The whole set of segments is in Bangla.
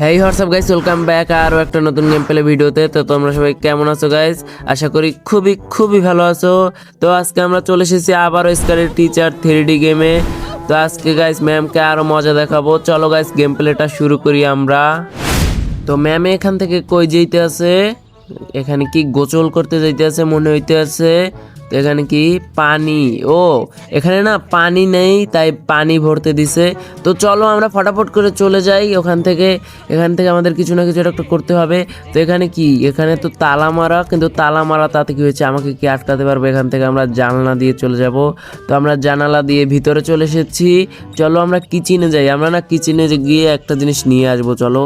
হ্যাঁ হোয়াটসঅ্যাপ গাইস ওয়েলকাম ব্যাক আরও একটা নতুন গেম প্লে ভিডিওতে। তো তোমরা সবাই কেমন আছো গাইস আশা করি খুবই খুবই ভালো আছো। তো আজকে আমরা চলে এসেছি আবারও স্কারের টিচার থ্রি গেমে তো আজকে গাইস ম্যামকে আরও মজা দেখাবো। চলো গাইস গেম প্লেটা শুরু করি আমরা। তো ম্যাম এখান থেকে কই যেতে আছে এখানে কি গোসল করতে যাইতে আছে মনে হইতে আছে তো এখানে কি? পানি। ও, এখানে না পানি নেই, তাই পানি ভরতে দিছে। তো চলো আমরা ফটাফট করে চলে যাই। ওখান থেকে, এখান থেকে আমাদের কিছু না কিছু একটা করতে হবে। তো এখানে কি? এখানে তো তালা মারা, কিন্তু তালা মারা তাতে কি হয়েছে? আমাকে কি আটকাতে পারবে? এখান থেকে আমরা জানলা দিয়ে চলে যাব। তো আমরা জানালা দিয়ে ভিতরে চলে এসেছি। চলো আমরা কিচেনে যাই। আমরা না কিচেনে গিয়ে একটা জিনিস নিয়ে আসব, চলো।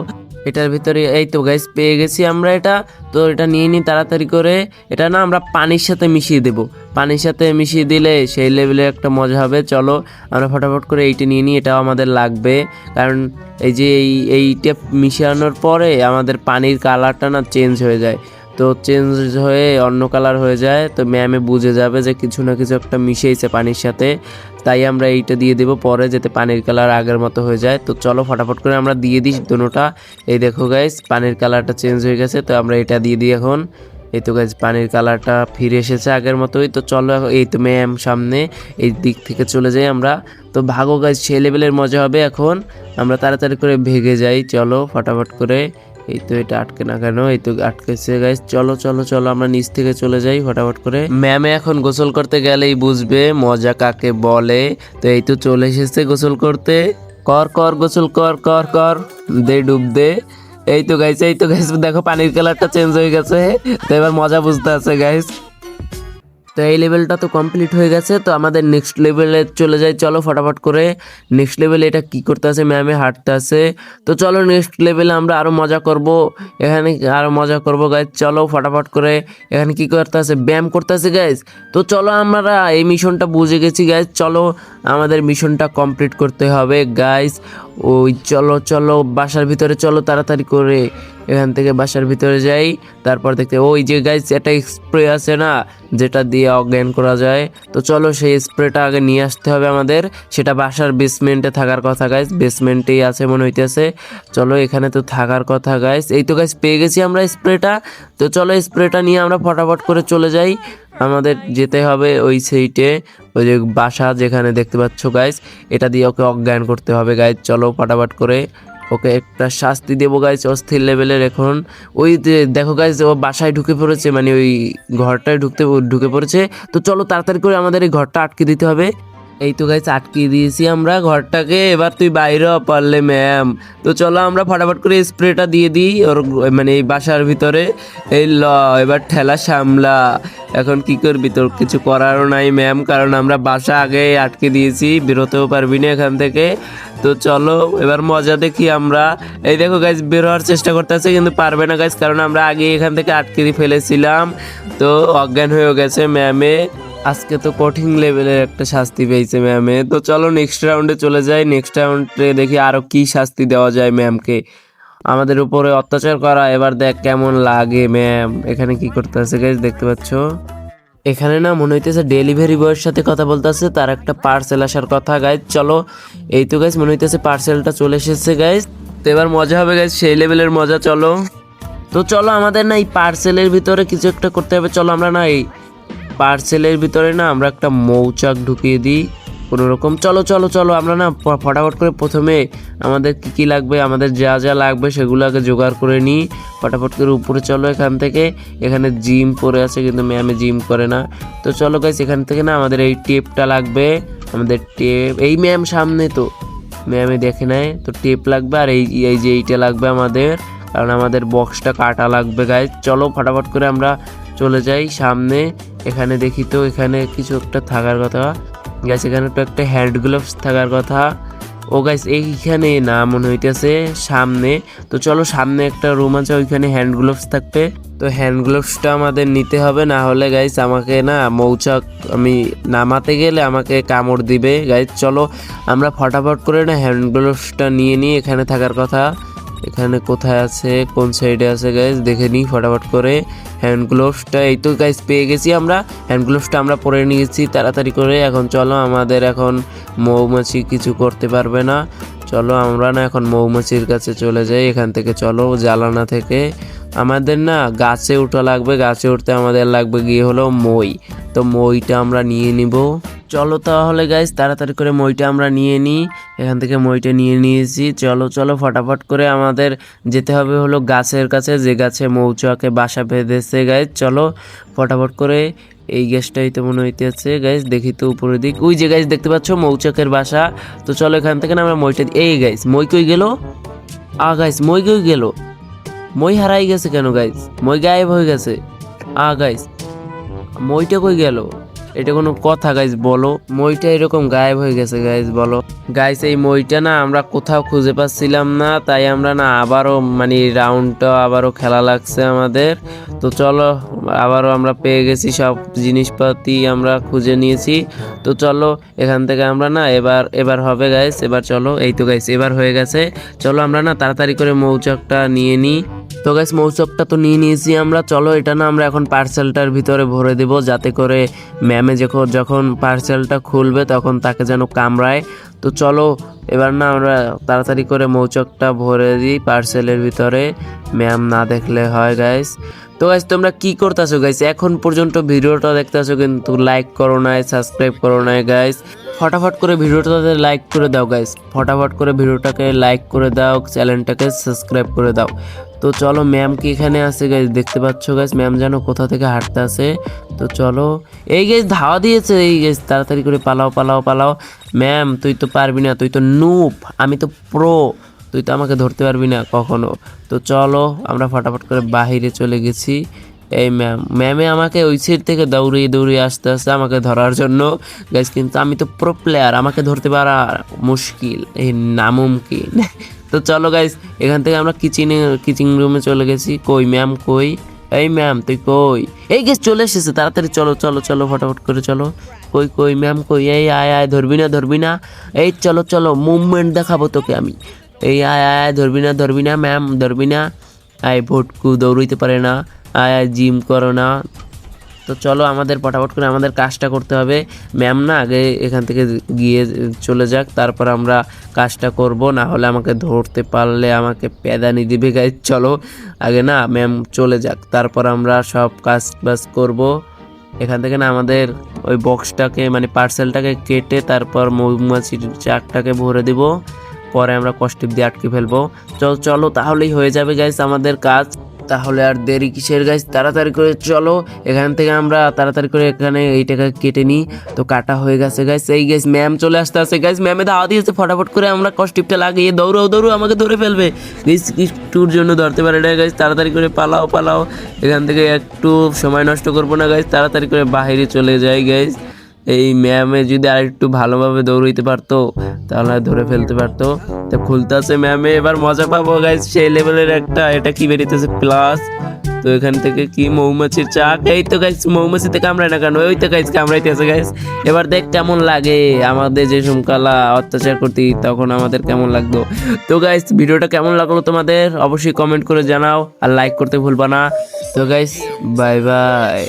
এটার ভিতরে এই তো গ্যাস পেয়ে গেছি আমরা এটা। তো এটা নিয়ে নিই তাড়াতাড়ি করে এটা না আমরা পানির সাথে মিশিয়ে দেব। পানির সাথে মিশিয়ে দিলে সেই লেভেলে একটা মজা হবে। চলো আমরা ফটাফট করে এইটা নিয়ে নিই, এটাও আমাদের লাগবে। কারণ এই যে এই, এইটা মিশানোর পরে আমাদের পানির কালারটা না চেঞ্জ হয়ে যায়। তো চেঞ্জ হয়ে অন্য কালার হয়ে যায়। তো ম্যামে বুঝে যাবে যে কিছু না কিছু একটা মিশিয়েছে পানির সাথে। তাই আমরা এইটা দিয়ে দেবো পরে যাতে পানির কালার আগের মতো হয়ে যায়। তো চলো ফটাফট করে আমরা দিয়ে দিই দুটোটা। এই দেখো গাইস পানির কালারটা চেঞ্জ হয়ে গেছে। তো আমরা এটা দিয়ে দিই এখন। এই তো গাইজ পানির কালারটা ফিরে এসেছে আগের মতোই। তো চলো এই তো ম্যাম সামনে এই দিক থেকে চলে যাই আমরা। তো ভাগো গাইজ সেই লেভেলের মজা হবে এখন। আমরা তাড়াতাড়ি করে ভেগে যাই। চলো ফটাফট করে এই তো এটা আটকে না কেন? এই তো আটকেছে গাইস চলো চলো চলো, আমরা নিচ থেকে চলে যাই ফটাফট করে। ম্যামে এখন গোসল করতে গেলেই বুঝবে মজা কাকে বলে। তো এই তো চলে এসেছে গোসল করতে। কর কর, গোসল কর কর কর। দে, ডুব দে। এই তো গাইস এই তো গাইস দেখো, পানির কালারটা চেঞ্জ হয়ে গেছে। তো এবার মজা বুঝতে আছে গাইস তো এই লেভেলটা তো কমপ্লিট হয়ে গেছে, তো আমাদের নেক্সট লেভেলে চলে যাই। চলো ফটাফট করে নেক্সট লেভেলে এটা কি করতে আছে ম্যামে হাঁটতে আছে। তো চলো নেক্সট লেভেলে আমরা আরও মজা করব। এখানে আরও মজা করব গাইজ চলো ফটাফট করে এখানে কি করতে আছে, ব্যায়াম করতে আছে গাইজ তো চলো আমরা এই মিশনটা বুঝে গেছি গাইজ চলো আমাদের মিশনটা কমপ্লিট করতে হবে গাইজ ওই চলো চলো, বাসার ভিতরে চলো তাড়াতাড়ি করে। এখান থেকে বাসার ভিতরে যাই, তারপর দেখতে, ওই যে গাইজ একটা স্প্রে আছে না, যেটা দিয়ে অজ্ঞান করা যায়। তো চলো সেই স্প্রেটা আগে নিয়ে আসতে হবে আমাদের। সেটা বাসার বেসমেন্টে থাকার কথা গাইজ বেসমেন্টেই আছে মনে হইতেছে। চলো এখানে তো থাকার কথা গাইজ এই তো গাইজ পেয়ে গেছি আমরা স্প্রেটা তো চলো স্প্রেটা নিয়ে আমরা ফটাফট করে চলে যাই। আমাদের যেতে হবে ওই সেইটে ওই যে বাসা যেখানে দেখতে পাচ্ছ গাইজ এটা দিয়ে ওকে অজ্ঞান করতে হবে গাইজ চলো ফটাফট করে ওকে একটা শাস্তি দেবো গাইজ অস্থির লেভেলের এখন ওই দেখো গাইজ ও বাসায় ঢুকে পড়েছে মানে ওই ঘরটায় ঢুকতে ঢুকে পড়েছে। তো চলো তাড়াতাড়ি করে আমাদের এই ঘরটা আটকে দিতে হবে। এই তো গাইজ আটকিয়ে দিয়েছি আমরা ঘরটাকে। এবার তুই বাইরে পারলে ম্যাম তো চলো আমরা ফটাফট করে স্প্রেটা দিয়ে দিই ওর মানে এই বাসার ভিতরে। এই ল, এবার ঠেলা সামলা। এখন কি করবি তোর? কিছু করারও নাই ম্যাম কারণ আমরা বাসা আগে আটকে দিয়েছি। বেরোতেও পারবি না এখান থেকে। তো চলো, এবার মজা দেখি আমরা। এই দেখো গাইজ বের হওয়ার চেষ্টা করতেছে, কিন্তু পারবে না গাইজ কারণ আমরা আগে এখান থেকে আটকে দিয়ে ফেলেছিলাম। তো অজ্ঞান হয়ে গেছে ম্যামে আজকে তো কঠিন লেভেলের একটা শাস্তি পেয়েছে ম্যামে তো চলো নেক্সট রাউন্ডে চলে যাই। নেক্সট রাউন্ডে দেখি আরও কি শাস্তি দেওয়া যায় ম্যামকে আমাদের উপরে অত্যাচার করা, এবার দেখ কেমন লাগে ম্যাম এখানে কি করতে আছে গাইজ দেখতে পাচ্ছ? এখানে না মনে হইতেছে ডেলিভারি বয়ের সাথে কথা বলতেছে, তার একটা পার্সেল আসার কথা গাইজ চলো, এই তো গাইজ মনে হইতেছে পার্সেলটা চলে এসেছে গাইজ তো এবার মজা হবে গাইজ সেই লেভেলের মজা, চলো। তো চলো, আমাদের না এই পার্সেলের ভিতরে কিছু একটা করতে হবে। চলো, আমরা না এই পার্সেলের ভিতরে না আমরা একটা মৌচাক ঢুকিয়ে দিই। কোনো রকম। চলো চলো চলো, আমরা না ফটাফট করে প্রথমে আমাদের কি কি লাগবে, আমাদের যা যা লাগবে সেগুলো আগে জোগাড় করে নিই। ফটাফট করে উপরে চলো এখান থেকে। এখানে জিম পরে আছে, কিন্তু ম্যামে জিম করে না। তো চলো গাইস এখান থেকে না আমাদের এই টেপটা লাগবে। আমাদের টেপ, এই ম্যাম সামনে তো। ম্যামে দেখে নেয়, তো টেপ লাগবে আর এই এই যে এইটা লাগবে আমাদের। কারণ আমাদের বক্সটা কাটা লাগবে গাইজ চলো, ফটাফট করে আমরা চলে যাই সামনে। এখানে দেখি তো, এখানে কিছু একটা থাকার কথা। গাইস এখানে তো একটা হ্যান্ড গ্লোভস থাকার কথা। ও গাইস এইখানে না, মনে হইতেছে সামনে। তো চলো, সামনে একটা রুম আছে, ওইখানে হ্যান্ড গ্লোভস থাকবে। তো হ্যান্ড গ্লোভসটা আমাদের নিতে হবে, না হলে গাইস আমাকে না মৌচাক, আমি নামাতে গেলে আমাকে কামড় দিবে। গাইস চলো, আমরা ফটাফট করে না হ্যান্ড গ্লোভসটা নিয়ে নিই, এখানে থাকার কথা। এখানে কোথায় আছে? কোন সাইডে আছে গাইজ দেখে নিই ফটাফট করে। হ্যান্ড গ্লোভসটা এই তো গাইজ পেয়ে গেছি আমরা। হ্যান্ড গ্লোভসটা আমরা পরে নিয়েছি তাড়াতাড়ি করে। এখন চলো, আমাদের এখন মৌমাছি কিছু করতে পারবে না। চলো, আমরা না এখন মৌমাছির কাছে চলে যাই। এখান থেকে চলো, জ্বালানা থেকে। আমাদের না গাছে উঠা লাগবে। গাছে উঠতে আমাদের লাগবে গিয়ে হলো মই। তো মইটা আমরা নিয়ে নিব। চলো তাহলে গাইজ তাড়াতাড়ি করে মইটা আমরা নিয়ে নিই। এখান থেকে মইটা নিয়ে নিয়েছি। চলো চলো, ফটাফট করে আমাদের যেতে হবে হলো গাছের কাছে। যে গাছে মৌচাকে বাসা বেঁধেছে গাইজ চলো, ফটাফট করে এই গ্যাসটাই তো মনে হইতেছে। গাইজ দেখি তো উপরের দিক। ওই যে গাইজ দেখতে পাচ্ছ মৌচাকের বাসা। তো চলো, এখান থেকে না আমরা মইটা এই গাইজ মই কই গেল? আ গাইজ মই কই গেল? মই হারাই গেছে কেন গাইজ মই গায়েব হয়ে গেছে। আ গাইজ মইটা কই গেল? এটা কোনো কথা গাইজ বলো। মইটা এরকম গায়েব হয়ে গেছে গাইজ বলো। গাইজ এই মইটা না আমরা কোথাও খুঁজে পাচ্ছিলাম না, তাই আমরা না আবারও মানে রাউন্ডটা আবারও খেলা লাগছে আমাদের। তো চলো, আবারও আমরা পেয়ে গেছি সব জিনিসপাতি আমরা খুঁজে নিয়েছি। তো চলো, এখান থেকে আমরা না এবার এবার হবে গাইস এবার চলো। এই তো গাইস এবার হয়ে গেছে। চলো আমরা না তাড়াতাড়ি করে মৌচাকটা নিয়ে নিই। তো গাইস মৌচকটা তো নিয়ে নিয়েছি আমরা। চলো, এটা না আমরা এখন পার্সেলটার ভিতরে ভরে দেব, যাতে করে ম্যামে যখন যখন পার্সেলটা খুলবে তখন তাকে যেন কামড়ায়। তো চলো, এবার না আমরা তাড়াতাড়ি করে মৌচকটা ভরে দিই পার্সেলের ভিতরে। ম্যাম না দেখলে হয় গাইস তো গাইস তোমরা কি করতেছো গাইস এখন পর্যন্ত ভিডিওটা দেখতেছো কিন্তু লাইক করো নাই সাবস্ক্রাইব করো নাই গাইস ফটাফট করে ভিডিওটাতে লাইক করে দাও গাইস ফটাফট করে ভিডিওটাকে লাইক করে দাও চ্যানেলটাকে সাবস্ক্রাইব করে দাও। তো চলো ম্যাম কি এখানে আছে গাইস দেখতে পাচ্ছ গাইস ম্যাম যেন কোথা থেকে হাঁটতে আছে তো চলো, এই গাইস ধাওয়া দিয়েছে এই গাইস তাড়াতাড়ি করে পালাও পালাও পালাও। ম্যাম তুই তো পারবি না, তুই তো নুপ আমি তো প্রো তুই তো আমাকে ধরতে পারবি না কখনো। তো চলো, আমরা ফটাফট করে বাহিরে চলে গেছি। এই ম্যাম, ম্যামে আমাকে ওই সাইড থেকে দৌড়িয়ে দৌড়িয়ে আসতে আসতে আমাকে ধরার জন্য। গাইস কিন্তু আমি তো প্রো প্লেয়ার আমাকে ধরতে পারা মুশকিল। এই নামুমকিন। তো চলো গাইস এখান থেকে আমরা কিচেনে কিচেন রুমে চলে গেছি। কই ম্যাম, কই? এই ম্যাম, তুই কই? এই গেস চলে এসেছে, তাড়াতাড়ি চলো চলো চলো, ফটাফট করে চলো। কই কই ম্যাম, কই? এই, আয় আয়, ধরবি না ধরবি না। এই, চলো চলো মুভমেন্ট দেখাবো তোকে আমি। এই আয় আয় ধরবি না ধরবি না ম্যাম ধরবি না। আয়, ভোটকু দৌড়ইতে পারে না। আয় আয় জিম করো না। তো চলো আমাদের ফটাফট করে আমাদের কাজটা করতে হবে। ম্যাম না, আগে এখান থেকে গিয়ে চলে যাক, তারপর আমরা কাজটা করব। না হলে আমাকে ধরতে পারলে আমাকে প্যাদানি দিবে গাই চলো। আগে না ম্যাম চলে যাক, তারপর আমরা সব কাজ বাজ করব। এখান থেকে না আমাদের ওই বক্সটাকে মানে পার্সেলটাকে কেটে তারপর মৌমাছির চাকটাকে ভরে দিব। পরে আমরা কষ্টিপ দিয়ে আটকে ফেলব। চল, চলো, তাহলেই হয়ে যাবে গাইস আমাদের কাজ। তাহলে আর দেরি কিসের গাছ তাড়াতাড়ি করে চলো, এখান থেকে আমরা তাড়াতাড়ি করে এখানে এইটাকে কেটে নিই। তো কাটা হয়ে গেছে গাইস এই গাইস ম্যাম চলে আসতে আসে গাইস ম্যামে দাওয়া দিয়েছে, ফটাফট করে আমরা কষ্টিপটা লাগিয়ে দৌড়াও দৌড়ো আমাকে ধরে ফেলবে। গাইস একটুর জন্য ধরতে পারে না গাইস তাড়াতাড়ি করে পালাও পালাও। এখান থেকে একটু সময় নষ্ট করব না গাইস তাড়াতাড়ি করে বাইরে চলে যাই গাইস এই ম্যামে যদি আর একটু ভালোভাবে দৌড়াইতে পারতো, তাহলে ধরে ফেলতে পারতো। তো খুলতেছে ম্যামে, এবার মজা পাবো গাইস সেই লেভেলের একটা, এটা কি বেরিতেছে? প্লাস তো এখান থেকে কি মৌমাছির চাক? এই তো গাইস মৌমাছিতে কামড়ায় না কেন? ওই তো গাইস কামড়াইতেছে গাইস এবার দেখ কেমন লাগে আমাদের যে সমকালা অত্যাচার করতি, তখন আমাদের কেমন লাগতো। তো গাইস ভিডিওটা কেমন লাগল তোমাদের? অবশ্যই কমেন্ট করে জানাও, আর লাইক করতে ভুলবা না। তো গাইস বাই বাই